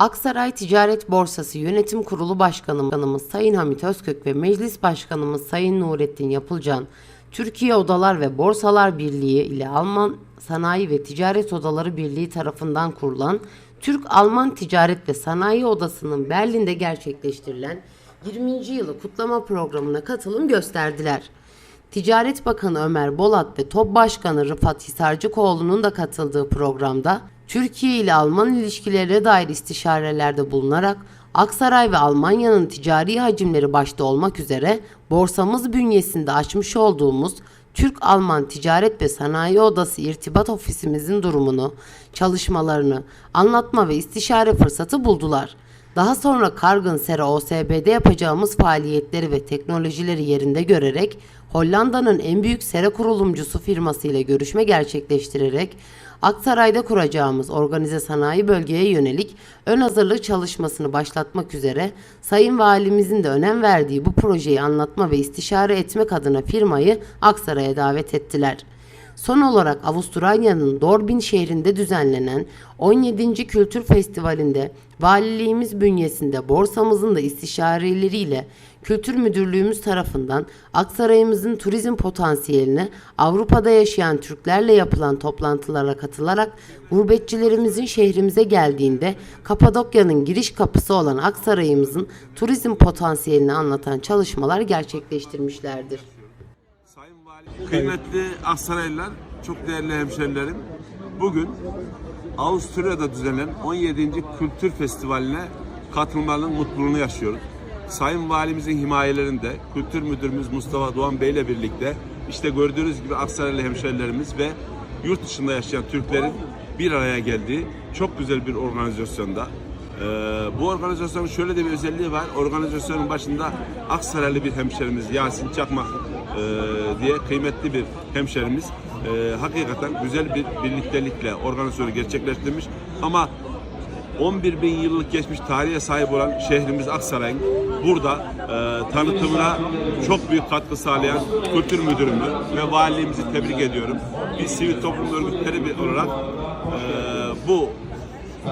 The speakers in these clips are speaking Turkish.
Aksaray Ticaret Borsası Yönetim Kurulu Başkanımız Sayın Hamit Özkök ve Meclis Başkanımız Sayın Nurettin Yapılcan, Türkiye Odalar ve Borsalar Birliği ile Alman Sanayi ve Ticaret Odaları Birliği tarafından kurulan Türk-Alman Ticaret ve Sanayi Odası'nın Berlin'de gerçekleştirilen 20. yılı kutlama programına katılım gösterdiler. Ticaret Bakanı Ömer Bolat ve TOB Başkanı Rıfat Hisarcıkoğlu'nun da katıldığı programda Türkiye ile Alman ilişkilerine dair istişarelerde bulunarak Aksaray ve Almanya'nın ticari hacimleri başta olmak üzere borsamız bünyesinde açmış olduğumuz Türk-Alman Ticaret ve Sanayi Odası İrtibat Ofisimizin durumunu, çalışmalarını anlatma ve istişare fırsatı buldular. Daha sonra Kargın Sera OSB'de yapacağımız faaliyetleri ve teknolojileri yerinde görerek Hollanda'nın en büyük sera kurulumcusu firması ile görüşme gerçekleştirerek Aksaray'da kuracağımız organize sanayi bölgeye yönelik ön hazırlık çalışmasını başlatmak üzere Sayın Valimizin de önem verdiği bu projeyi anlatma ve istişare etmek adına firmayı Aksaray'a davet ettiler. Son olarak Avustralya'nın Dorbin şehrinde düzenlenen 17. Kültür Festivali'nde valiliğimiz bünyesinde borsamızın da istişareleriyle Kültür Müdürlüğümüz tarafından Aksaray'ımızın turizm potansiyelini Avrupa'da yaşayan Türklerle yapılan toplantılara katılarak gurbetçilerimizin şehrimize geldiğinde Kapadokya'nın giriş kapısı olan Aksaray'ımızın turizm potansiyelini anlatan çalışmalar gerçekleştirmişlerdir. Kıymetli Aksaraylılar, çok değerli hemşerilerim. Bugün Avusturya'da düzenlenen 17. Kültür Festivali'ne katılmanın mutluluğunu yaşıyoruz. Sayın Valimizin himayelerinde Kültür Müdürümüz Mustafa Doğan Bey ile birlikte işte gördüğünüz gibi Aksaraylı hemşerilerimiz ve yurt dışında yaşayan Türklerin bir araya geldiği çok güzel bir organizasyonda ee, bu organizasyonun şöyle de bir özelliği var. Organizasyonun başında Aksaraylı bir hemşerimiz Yasin Çakmak diye kıymetli bir hemşerimiz e, hakikaten güzel bir birliktelikle organizasyonu gerçekleştirmiş. Ama 11 bin yıllık geçmiş tarihe sahip olan şehrimiz Aksaray'ın burada e, tanıtımına çok büyük katkı sağlayan kültür müdürümü ve valiliğimizi tebrik ediyorum. Biz sivil toplum örgütleri olarak e, bu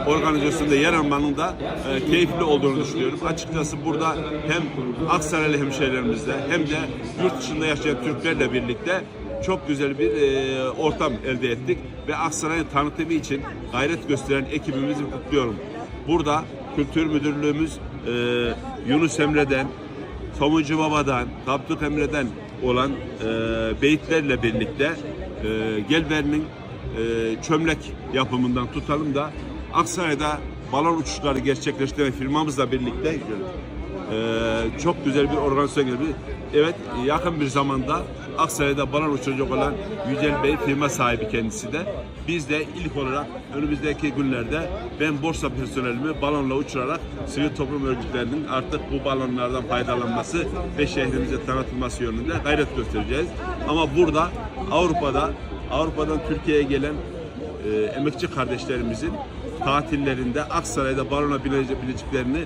organizasyonda yer almanın da e, keyifli olduğunu düşünüyorum. Açıkçası burada hem Aksaraylı hemşehrilerimizle hem de yurt dışında yaşayan Türklerle birlikte çok güzel bir e, ortam elde ettik ve Aksaray'ın tanıtımı için gayret gösteren ekibimizi kutluyorum. Burada Kültür Müdürlüğümüz e, Yunus Emre'den, Somuncu Baba'dan, Kaptık Emre'den olan e, beyitlerle birlikte e, Gelver'in e, çömlek yapımından tutalım da Aksaray'da balon uçuşları gerçekleştiren firmamızla birlikte e, çok güzel bir organizasyon geldi. Evet yakın bir zamanda Aksaray'da balon uçuracak olan Yücel Bey firma sahibi kendisi de. Biz de ilk olarak önümüzdeki günlerde ben borsa personelimi balonla uçurarak sivil toplum örgütlerinin artık bu balonlardan faydalanması ve şehrimize tanıtılması yönünde gayret göstereceğiz. Ama burada Avrupa'da Avrupa'dan Türkiye'ye gelen e, emekçi kardeşlerimizin tatillerinde Aksaray'da balona binebileceklerini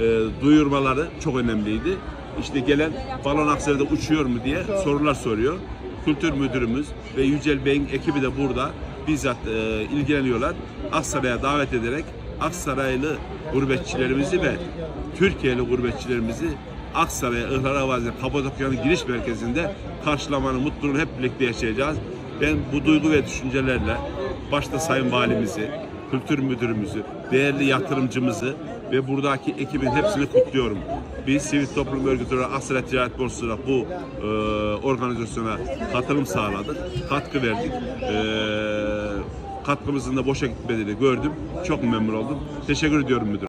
e, duyurmaları çok önemliydi. İşte gelen balon Aksaray'da uçuyor mu diye sorular soruyor. Kültür müdürümüz ve Yücel Bey'in ekibi de burada bizzat e, ilgileniyorlar. Aksaray'a davet ederek Aksaraylı gurbetçilerimizi ve Türkiye'li gurbetçilerimizi Aksaray'a, Ihlar Avazi'ne, Kapadokya'nın giriş merkezinde karşılamanın mutluluğunu hep birlikte yaşayacağız. Ben bu duygu ve düşüncelerle başta Sayın Valimizi, Kültür Müdürümüzü, değerli yatırımcımızı ve buradaki ekibin hepsini kutluyorum. Biz sivil toplum örgütü olarak Asra Ticaret Borsası olarak bu e, organizasyona katılım sağladık, katkı verdik. E, katkımızın da boşa gitmediğini gördüm. Çok memnun oldum. Teşekkür ediyorum müdür.